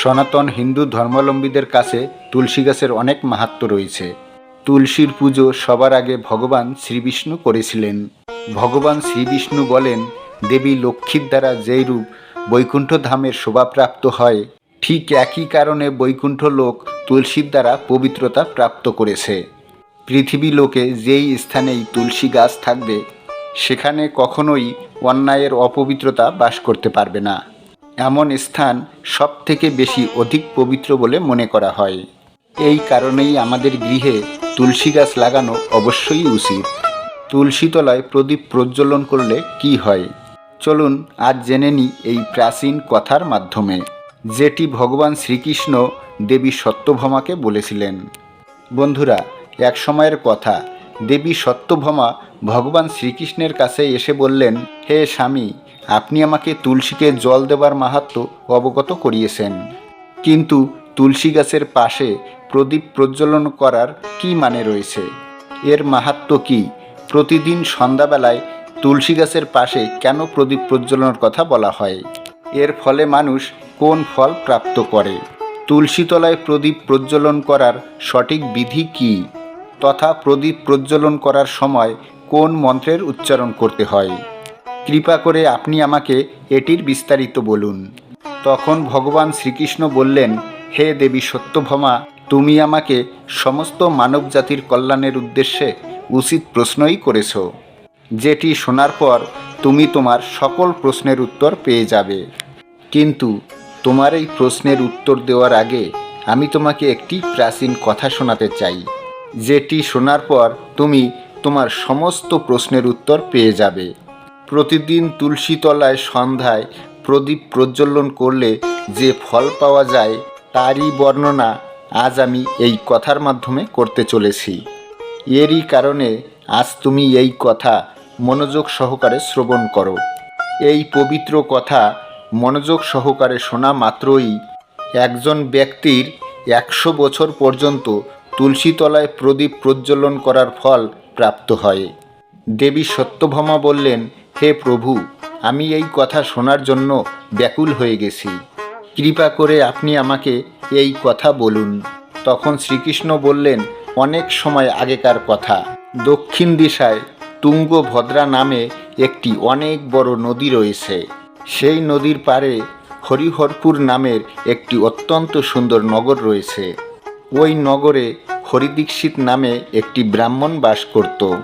সনাতন হিন্দু ধর্মাবলম্বীদের কাছে তুলসী গাছের অনেক মাহাত্ম্য রয়েছে। তুলসীর পুজো সবার আগে ভগবান শ্রীবিষ্ণু করেছিলেন। ভগবান শ্রীবিষ্ণু বলেন, দেবী লক্ষ্মীর দ্বারা যেই রূপ বৈকুণ্ঠ ধামের শোভাপ্রাপ্ত হয়, ঠিক একই কারণে বৈকুণ্ঠ লোক তুলসীর দ্বারা পবিত্রতা প্রাপ্ত করেছে। পৃথিবী লোকে যেই স্থানেই তুলসী গাছ থাকবে, সেখানে কখনোই অন্যায়ের অপবিত্রতা বাস করতে পারবে না। এমন স্থান সব থেকে বেশি অধিক পবিত্র বলে মনে করা হয়। এই কারণেই আমাদের গৃহে তুলসী গাছ লাগানো অবশ্যই উচিত। তুলসী তলায় প্রদীপ প্রজ্বলন করলে কি হয়? চলুন আজ জেনে নিই এই প্রাচীন কথার মাধ্যমে, যেটি ভগবান শ্রীকৃষ্ণ দেবী সত্যভমাকে বলেছিলেন। বন্ধুরা, এক সময়ের কথা। দেবী সত্যভামা ভগবান শ্রীকৃষ্ণের কাছে এসে বললেন, হে স্বামী আপনি আমাকে তুলসীকে জল দেবার মাহাত্ম অবগত করিয়েছেন। কিন্তু তুলসী গাছের পাশে প্রদীপ প্রজ্বলন করার কি মানে রয়েছে? এর মাহাত্ম কি? প্রতিদিন সন্ধ্যাবেলায় তুলসী গাছের পাশে কেন প্রদীপ প্রজ্বলনের কথা বলা হয়? এর ফলে মানুষ কোন ফল প্রাপ্ত করে? তুলসীতলায় প্রদীপ প্রজ্বলন করার সঠিক বিধি কি? তথা প্রদীপ প্রজ্বলন করার সময় কোন মন্ত্রের উচ্চারণ করতে হয়? কৃপা করে আপনি আমাকে এটির বিস্তারিত বলুন। তখন ভগবান শ্রীকৃষ্ণ বললেন, হে দেবী সত্যভমা, তুমি আমাকে সমস্ত মানব জাতির কল্যাণের উদ্দেশ্যে উচিত প্রশ্নই করেছ। যেটি শোনার পর তুমি তোমার সকল প্রশ্নের উত্তর পেয়ে যাবে। কিন্তু তোমার এই প্রশ্নের উত্তর দেওয়ার আগে আমি তোমাকে একটি প্রাচীন কথা শোনাতে চাই। যেটি শোনার পর তুমি তোমার সমস্ত প্রশ্নের উত্তর পেয়ে যাবে। প্রতিদিন তুলসী তলায় সন্ধ্যায় প্রদীপ প্রজ্বলন করলে যে ফল পাওয়া যায়, তারই বর্ণনা আজ আমি এই কথার মাধ্যমে করতে চলেছি। এরই কারণে আজ তুমি এই কথা মনোযোগ সহকারে শ্রবণ করো। এই পবিত্র কথা মনোযোগ সহকারে শোনা মাত্রই একজন ব্যক্তির একশো বছর পর্যন্ত তুলসী তলায় প্রদীপ প্রজ্বলন করার ফল প্রাপ্ত হয়। দেবী সত্যভামা বললেন হে প্রভু, আমি এই কথা শোনার জন্য ব্যাকুল হয়ে গেছি। কৃপা করে আপনি আমাকে এই কথা বলুন। তখন শ্রীকৃষ্ণ বললেন, অনেক সময় আগেকার কথা। দক্ষিণ দিশায় তুঙ্গভদ্রা নামে একটি অনেক বড় নদী রয়েছে। সেই নদীর পারে হরিহরপুর নামের একটি অত্যন্ত সুন্দর নগর রয়েছে। ওই নগরে হরিদীক্ষিত নামে একটি ব্রাহ্মণ বাস করত।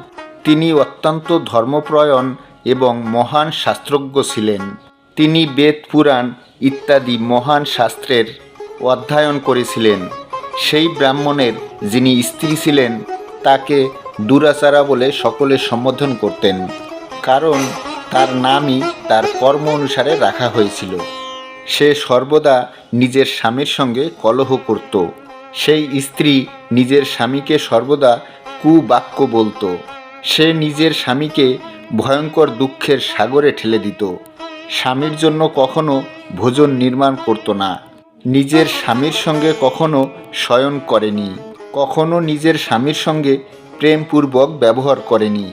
তিনি অত্যন্ত ধর্মপ্রয়ণ এবং মহান শাস্ত্রজ্ঞ ছিলেন। তিনি বেদ, পুরাণ ইত্যাদি মহান শাস্ত্রের অধ্যয়ন করেছিলেন। সেই ব্রাহ্মণের যিনি স্ত্রী ছিলেন, তাকে দুরাচারা বলে সকলে সম্বোধন করতেন, কারণ তার নামই তার কর্ম অনুসারে রাখা হয়েছিল। সে সর্বদা নিজের স্বামীর সঙ্গে কলহ করত। সেই স্ত্রী নিজের স্বামীকে সর্বদা কুবাক্য বলতো। সে নিজের স্বামীকে ভয়ঙ্কর দুঃখের সাগরে ঠেলে দিত। স্বামীর জন্য কখনো ভোজন নির্মাণ করত না। নিজের স্বামীর সঙ্গে কখনো শয়ন করেনি। কখনো নিজের স্বামীর সঙ্গে প্রেমপূর্বক ব্যবহার করেনি।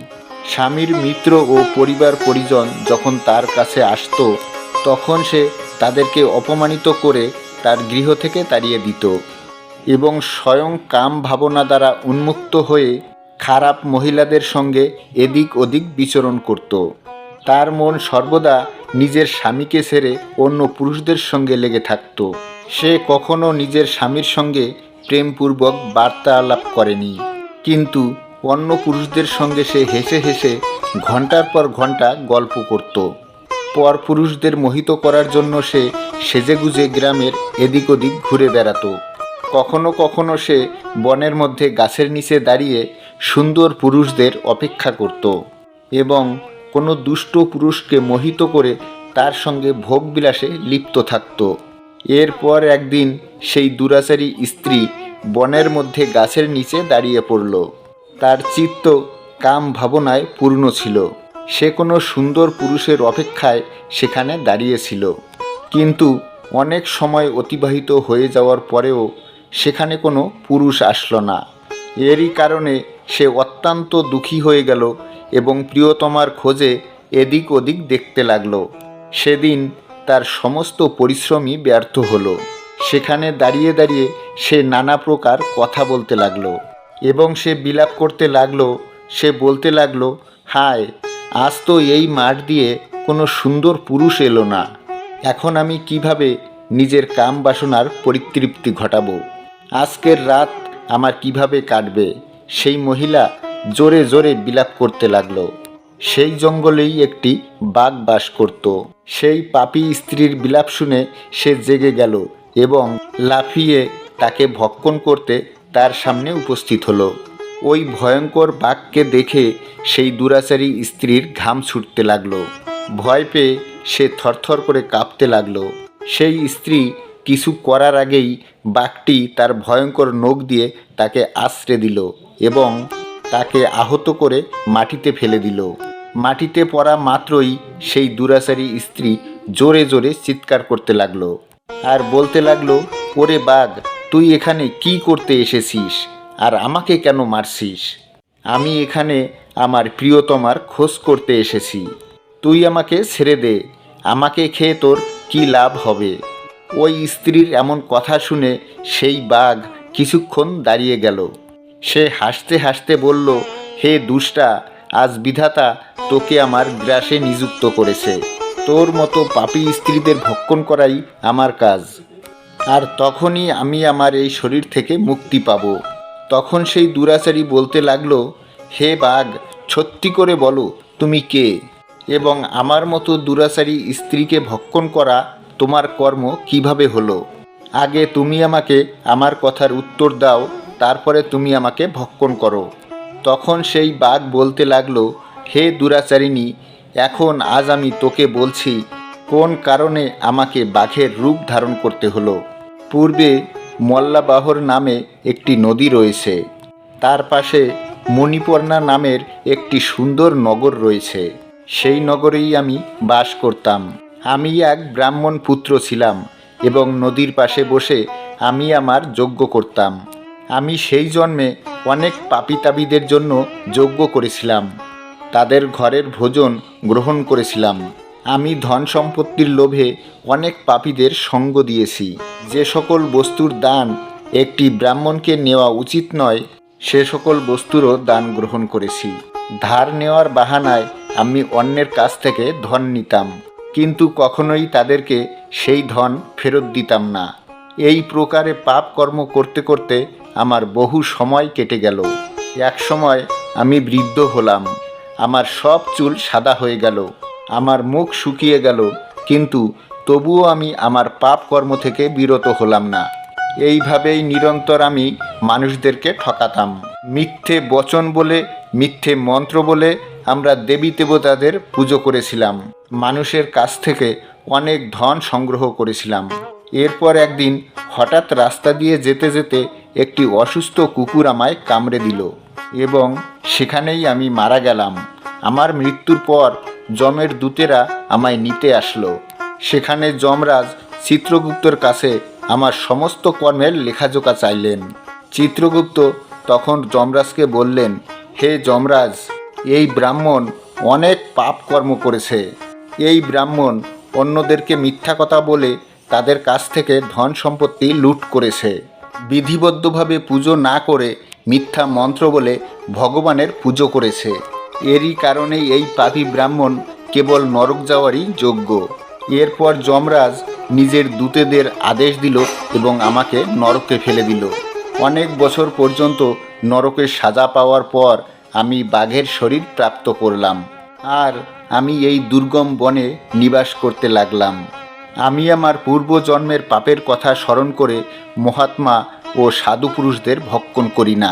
স্বামীর মিত্র ও পরিবার পরিজন যখন তার কাছে আসতো, তখন সে তাদেরকে অপমানিত করে তার গৃহ থেকে তাড়িয়ে দিত এবং স্বয়ং কাম ভাবনা দ্বারা উন্মুক্ত হয়ে খারাপ মহিলাদের সঙ্গে এদিক ওদিক বিচরণ করত। তার মন সর্বদা নিজের স্বামীকে ছেড়ে অন্য পুরুষদের সঙ্গে লেগে থাকত। সে কখনো নিজের স্বামীর সঙ্গে প্রেমপূর্বক বার্তা আলাপ করেনি। কিন্তু অন্য পুরুষদের সঙ্গে সে হেসে হেসে ঘণ্টার পর ঘণ্টা গল্প করত। পর পুরুষদের মোহিত করার জন্য সে সেজেগুজে গ্রামের এদিক ওদিক ঘুরে বেড়াতো। কখনো কখনো সে বনের মধ্যে গাছের নিচে দাঁড়িয়ে সুন্দর পুরুষদের অপেক্ষা করত এবং কোনো দুষ্ট পুরুষকে মোহিত করে তার সঙ্গে ভোগবিলাসে লিপ্ত থাকত। এরপর একদিন সেই দুরাচারী স্ত্রী বনের মধ্যে গাছের নিচে দাঁড়িয়ে পড়ল। তার চিত্ত কাম ভাবনায় পূর্ণ ছিল। সে কোনো সুন্দর পুরুষের অপেক্ষায় সেখানে দাঁড়িয়েছিল। কিন্তু অনেক সময় অতিবাহিত হয়ে যাওয়ার পরেও সেখানে কোনো পুরুষ আসলো না। এরই কারণে সে অত্যন্ত দুঃখী হয়ে গেল এবং প্রিয়তমার খোঁজে এদিক ওদিক দেখতে লাগল। সেদিন তার সমস্ত পরিশ্রমই ব্যর্থ হলো। সেখানে দাঁড়িয়ে দাঁড়িয়ে সে নানা প্রকার কথা বলতে লাগল এবং সে বিলাপ করতে লাগল, সে বলতে লাগল, হায়, আজ তো এই মাঠ দিয়ে কোনো সুন্দর পুরুষ এলো না। এখন আমি কীভাবে নিজের কাম বাসনার পরিতৃপ্তি ঘটাবো? আজকের রাত আমার কীভাবে কাটবে? সেই মহিলা জোরে জোরে বিলাপ করতে লাগল। সেই জঙ্গলেই একটি বাঘ বাস করত। সেই পাপি স্ত্রীর বিলাপ শুনে সে জেগে গেল এবং লাফিয়ে তাকে ভক্ষণ করতে তার সামনে উপস্থিত হলো। ওই ভয়ঙ্কর বাঘকে দেখে সেই দুরাচারী স্ত্রীর ঘাম ছুটতে লাগল। ভয় পেয়ে সে থরথর করে কাঁপতে লাগল। সেই স্ত্রী কিছু করার আগেই বাঘটি তার ভয়ঙ্কর নখ দিয়ে তাকে আশ্রে দিল এবং তাকে আহত করে মাটিতে ফেলে দিল। মাটিতে পড়া মাত্রই সেই দুরাচারী স্ত্রী জোরে জোরে চিৎকার করতে লাগল। আর বলতে লাগল, ওরে বাঘ, তুই এখানে কি করতে এসেছিস? আর আমাকে কেন মারছিস? আমি এখানে আমার প্রিয়তমার খোঁজ করতে এসেছি। তুই আমাকে ছেড়ে দে। আমাকে খেয়ে তোর কি লাভ হবে? ওই স্ত্রীর এমন কথা শুনে সেই বাঘ কিছুক্ষণ দাঁড়িয়ে গেল। সে হাসতে হাসতে বলল, হে দুষ্টা, আজ বিধাতা তোকে আমার গ্রাসে নিযুক্ত করেছে। তোর মতো পাপী স্ত্রীদের ভক্ষণ করাই আমার কাজ। আর তখনই আমি আমার এই শরীর থেকে মুক্তি পাব। তখন সেই দুরাচারী বলতে লাগল, হে বাঘ, সত্যি করে বলো, তুমি কে? এবং আমার মতো দুরাচারী স্ত্রীকে ভক্ষণ করা তোমার কর্ম কীভাবে হলো? আগে তুমি আমাকে আমার কথার উত্তর দাও, তারপরে তুমি আমাকে ভক্ষণ করো। তখন সেই বাঘ বলতে লাগল, হে দুরাচারিণী, এখন আজ আমি তোকে বলছি, কোন কারণে আমাকে বাঘের রূপ ধারণ করতে হলো? পূর্বে মল্লাবাহর নামে একটি নদী রয়েছে, তার পাশে মণিপর্ণা নামের একটি সুন্দর নগর রয়েছে। সেই নগরেই আমি বাস করতাম। আমি এক ব্রাহ্মণ পুত্র ছিলাম এবং নদীর পাশে বসে আমি আমার যজ্ঞ করতাম। আমি সেই জন্মে অনেক পাপিতাবিদের জন্য যজ্ঞ করেছিলাম। তাদের ঘরের ভোজন গ্রহণ করেছিলাম। আমি ধন সম্পত্তির লোভে অনেক পাপীদের সঙ্গ দিয়েছি। যে সকল বস্তুর দান একটি ব্রাহ্মণকে নেওয়া উচিত নয়, সে সকল বস্তুরও দান গ্রহণ করেছি। ধার নেওয়ার বাহানায় আমি অন্যের কাছ থেকে ধন নিতাম। কিন্তু কখনোই তাদেরকে সেই ধন ফেরত দিতাম না। এই প্রকারে পাপ কর্ম করতে করতে আমার বহু সময় কেটে গেল। এক সময় আমি বৃদ্ধ হলাম। আমার সব চুল সাদা হয়ে গেল। আমার মুখ শুকিয়ে গেল। কিন্তু তবুও আমি আমার পাপ কর্ম থেকে বিরত হলাম না। এইভাবেই নিরন্তর আমি মানুষদেরকে ঠকাতাম। মিথ্যে বচন বলে, মিথ্যে মন্ত্র বলে আমরা দেবী দেবতাদের পুজো করেছিলাম। মানুষের কাছ থেকে অনেক ধন সংগ্রহ করেছিলাম। এরপর একদিন হঠাৎ রাস্তা দিয়ে যেতে যেতে একটি অসুস্থ কুকুর আমায় কামড়ে দিল এবং সেখানেই আমি মারা গেলাম। আমার মৃত্যুর পর যমের দূতেরা আমায় নিতে আসলো। সেখানে যমরাজ চিত্রগুপ্তর কাছে আমার সমস্ত কর্মের লেখাজোকা চাইলেন। চিত্রগুপ্ত তখন যমরাজকে বললেন, হে যমরাজ, এই ব্রাহ্মণ অনেক পাপ কর্ম করেছে। এই ব্রাহ্মণ অন্যদেরকে মিথ্যা কথা বলে তাদের কাছ থেকে ধন সম্পত্তি লুট করেছে। বিধিবদ্ধভাবে পুজো না করে মিথ্যা মন্ত্র বলে ভগবানের পুজো করেছে। এরই কারণেই এই পাপী ব্রাহ্মণ কেবল নরক যাওয়ারই যোগ্য। এরপর যমরাজ নিজের দূতেদের আদেশ দিল এবং আমাকে নরকে ফেলে দিল। অনেক বছর পর্যন্ত নরকের সাজা পাওয়ার পর আমি বাঘের শরীর প্রাপ্ত করলাম। আর আমি এই দুর্গম বনে নিবাস করতে লাগলাম। আমি আমার পূর্বজন্মের পাপের কথা স্মরণ করে মহাত্মা ও সাধু পুরুষদের ভক্ষণ করি না।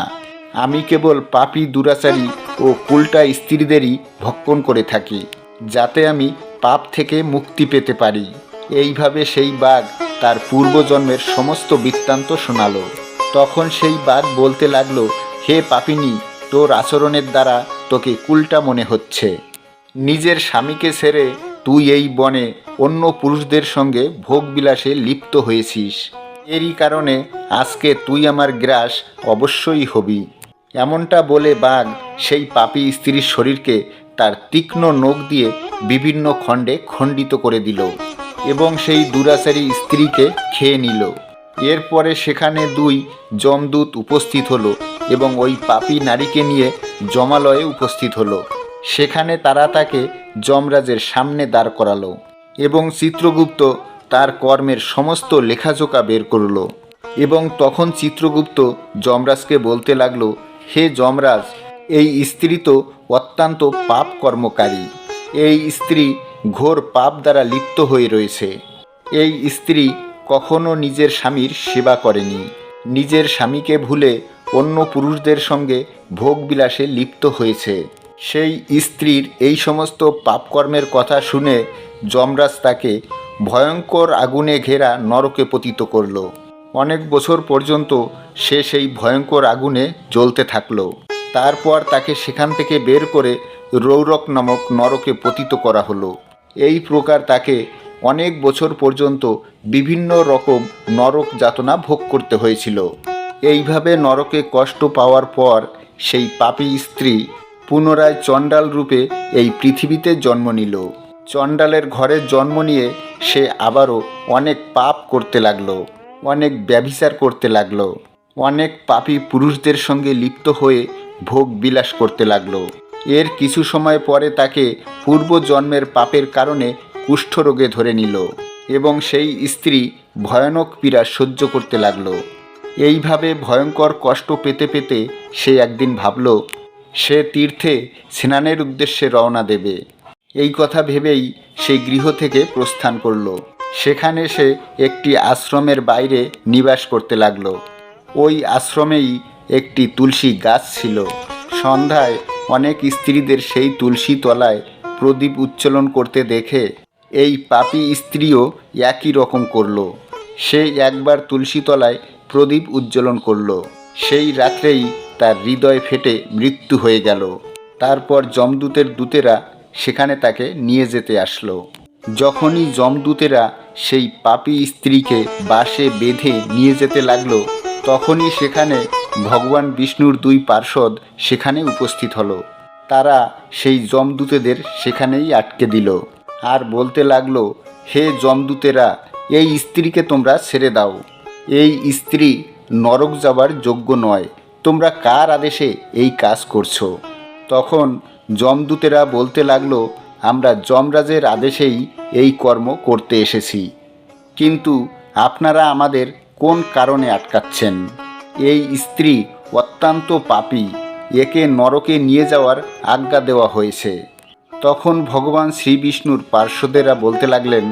আমি কেবল পাপী দুরাচারী ও কুলটা স্ত্রীদেরই ভক্ষণ করে থাকি, যাতে আমি পাপ থেকে মুক্তি পেতে পারি। এইভাবে সেই বাঘ তার পূর্বজন্মের সমস্ত বৃত্তান্ত শোনালো। তখন সেই বাঘ বলতে লাগল, হে পাপিনী, তোর আচরণের দ্বারা তোকে কুলটা মনে হচ্ছে। নিজের স্বামীকে ছেড়ে তুই এই বনে অন্য পুরুষদের সঙ্গে ভোগবিলাসে লিপ্ত হয়েছিস। এরই কারণে আজকে তুই আমার গ্রাস অবশ্যই হবি। এমনটা বলে বাঘ সেই পাপী স্ত্রীর শরীরকে তার তীক্ষ্ণ নখ দিয়ে বিভিন্ন খণ্ডে খণ্ডিত করে দিল এবং সেই দুরাচারী স্ত্রীকে খেয়ে নিল। এরপরে সেখানে দুই যমদূত উপস্থিত হলো এবং ওই পাপী নারীকে নিয়ে জমালয়ে উপস্থিত হলো। সেখানে তারা তাকে যমরাজের সামনে দাঁড় করালো এবং চিত্রগুপ্ত তার কর্মের সমস্ত লেখাজোকা বের করল এবং তখন চিত্রগুপ্ত যমরাজকে বলতে লাগল, হে যমরাজ, এই স্ত্রী তো অত্যন্ত পাপ কর্মকারী। এই স্ত্রী ঘোর পাপ দ্বারা লিপ্ত হয়ে রয়েছে। এই স্ত্রী কখনো নিজের স্বামীর সেবা করেনি। নিজের স্বামীকে ভুলে অন্য পুরুষদের সঙ্গে ভোগবিলাসে লিপ্ত হয়েছে। সেই স্ত্রীর এই সমস্ত পাপকর্মের কথা শুনে যমরাজ তাকে ভয়ঙ্কর আগুনে ঘেরা নরকে পতিত করল। অনেক বছর পর্যন্ত সে সেই ভয়ঙ্কর আগুনে জ্বলতে থাকল। তারপর তাকে সেখান থেকে বের করে রৌরক নামক নরকে পতিত করা হলো। এই প্রকার তাকে অনেক বছর পর্যন্ত বিভিন্ন রকম নরক যাতনা ভোগ করতে হয়েছিল। এইভাবে নরকে কষ্ট পাওয়ার পর সেই পাপী স্ত্রী পুনরায় চণ্ডাল রূপে এই পৃথিবীতে জন্ম নিল। চণ্ডালের ঘরে জন্ম নিয়ে সে আবারও অনেক পাপ করতে লাগল, অনেক ব্যভিচার করতে লাগল, অনেক পাপী পুরুষদের সঙ্গে লিপ্ত হয়ে ভোগ বিলাস করতে লাগল। এর কিছু সময় পরে তাকে পূর্বজন্মের পাপের কারণে কুষ্ঠরোগে ধরে নিল এবং সেই স্ত্রী ভয়ানক পীড়া সহ্য করতে লাগল। এইভাবে ভয়ঙ্কর কষ্ট পেতে পেতে সে একদিন ভাবল সে তীর্থে স্নানের উদ্দেশ্যে রওনা দেবে। এই কথা ভেবেই সেই গৃহ থেকে প্রস্থান করল। সেখানে সে একটি আশ্রমের বাইরে নিবাস করতে লাগল। ওই আশ্রমেই একটি তুলসী গাছ ছিল। সন্ধ্যায় অনেক স্ত্রীদের সেই তুলসী তলায় প্রদীপ উচ্চলন করতে দেখে এই পাপী স্ত্রীও একই রকম করল। সে একবার তুলসী তলায় প্রদীপ উজ্জ্বলন করল। সেই রাত্রেই তার হৃদয় ফেটে মৃত্যু হয়ে গেল। তারপর যমদূতের দূতেরা সেখানে তাকে নিয়ে যেতে আসলো। যখনই যমদূতেরা সেই পাপি স্ত্রীকে বাসে বেঁধে নিয়ে যেতে লাগল, তখনই সেখানে ভগবান বিষ্ণুর দুই পার্ষদ সেখানে উপস্থিত হলো। তারা সেই যমদূতেদের সেখানেই আটকে দিল। আর বলতে লাগল, হে যমদূতেরা, এই স্ত্রীকে তোমরা ছেড়ে দাও। এই স্ত্রী নরক যাবার যোগ্য নয়। তোমরা কার আদেশে এই কাজ করছ? তখন যমদূতেরা বলতে লাগল, আমরা যমরাজের আদেশেই এই কর্ম করতে এসেছি। কিন্তু আপনারা আমাদের কোন কারণে আটকাচ্ছেন? এই স্ত্রী অত্যন্ত পাপী, একে নরকে নিয়ে যাওয়ার আজ্ঞা দেওয়া হয়েছে। তখন ভগবান শ্রী বিষ্ণুর পার্শ্বদেরা বলতে লাগলেন,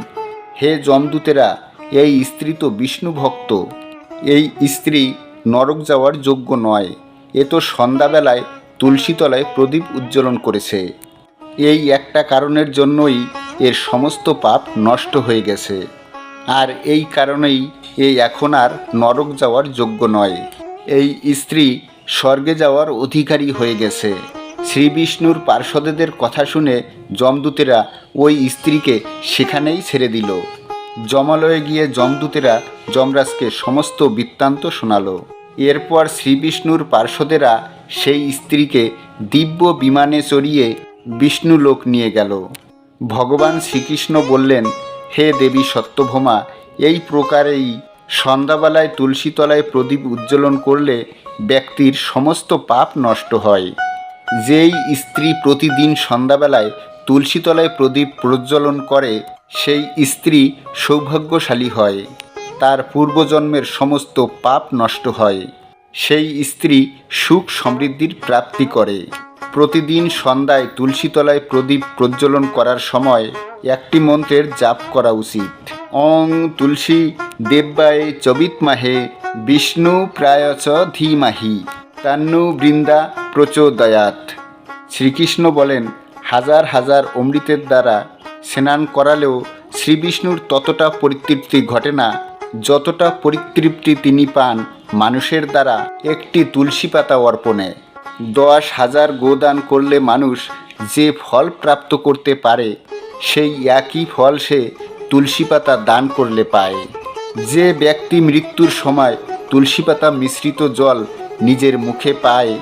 হে যমদূতেরা, এই স্ত্রী তো বিষ্ণু ভক্ত এই স্ত্রী নরক যাওয়ার যোগ্য নয়। এ তো সন্ধ্যাবেলায় তুলসীতলায় প্রদীপ উজ্জ্বলন করেছে। এই একটা কারণের জন্যই এর সমস্ত পাপ নষ্ট হয়ে গেছে। আর এই কারণেই এ এখন আর নরক যাওয়ার যোগ্য নয়। এই স্ত্রী স্বর্গে যাওয়ার অধিকারী হয়ে গেছে। শ্রী বিষ্ণুর পার্ষদেদের কথা শুনে যমদূতেরা ওই স্ত্রীকে সেখানেই ছেড়ে দিল। জমালয়ে গিয়ে যমদূতেরা যমরাজকে সমস্ত বৃত্তান্ত শোনালো। এরপর শ্রীবিষ্ণুর পার্শ্বদেরা সেই স্ত্রীকে দিব্য বিমানে চড়িয়ে বিষ্ণু লোক নিয়ে গেল। ভগবান শ্রীকৃষ্ণ বললেন, হে দেবী সত্যভমা, এই প্রকারেই সন্ধ্যাবেলায় তুলসীতলায় প্রদীপ উজ্জ্বলন করলে ব্যক্তির সমস্ত পাপ নষ্ট হয়। যেই স্ত্রী প্রতিদিন সন্ধ্যাবেলায় তুলসীতলায় প্রদীপ প্রজ্বলন করে সেই স্ত্রী সৌভাগ্যশালী হয়। তার পূর্বজন্মের সমস্ত পাপ নষ্ট হয়। সেই স্ত্রী সুখ সমৃদ্ধির প্রাপ্তি করে। প্রতিদিন সন্ধ্যায় তুলসীতলায় প্রদীপ প্রজ্বলন করার সময় একটি মন্ত্রের জাপ করা উচিত। অং তুলসী দেব্যায় চবিত মাহে, বিষ্ণু প্রায়চ ধীমাহি, তান্নু বৃন্দা প্রচোদয়াত। শ্রীকৃষ্ণ বলেন, হাজার হাজার অমৃতের দ্বারা স্নান করালেও শ্রীবিষ্ণুর ততটা পরিতৃপ্তি ঘটে না, যতটা পরিতৃপ্তি তিনি পান মানুষের দ্বারা একটি তুলসী পাতা অর্পণে। দশ হাজার গোদান করলে মানুষ যে ফল প্রাপ্ত করতে পারে, সেই একই ফল সে তুলসী পাতা দান করলে পায়। যে ব্যক্তি মৃত্যুর সময় তুলসী পাতা মিশ্রিত জল নিজের মুখে পায়,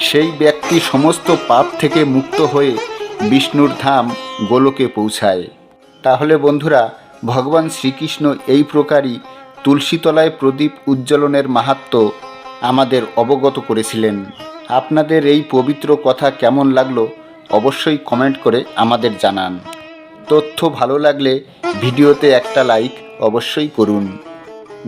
সেই ব্যক্তি সমস্ত পাপ থেকে মুক্ত হয়ে বিষ্ণুর ধাম গোলকে পৌঁছায়। তাহলে বন্ধুরা, ভগবান শ্রীকৃষ্ণ এই প্রকারই তুলসীতলায় প্রদীপ উজ্জ্বলনের মাহাত্ম আমাদের অবগত করেছিলেন। আপনাদের এই পবিত্র কথা কেমন লাগল অবশ্যই কমেন্ট করে আমাদের জানান। তথ্য ভালো লাগলে ভিডিওতে একটা লাইক অবশ্যই করুন।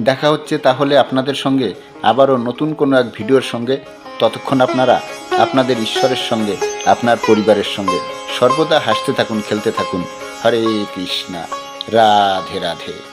দেখা হচ্ছে তাহলে আপনাদের সঙ্গে আবারও নতুন কোনো এক ভিডিওর সঙ্গে। ততক্ষণ আপনারা আপনাদের ঈশ্বরের সঙ্গে, আপনার পরিবারের সঙ্গে সর্বদা হাসতে থাকুন, খেলতে থাকুন। হরে কৃষ্ণা। রাধে রাধে।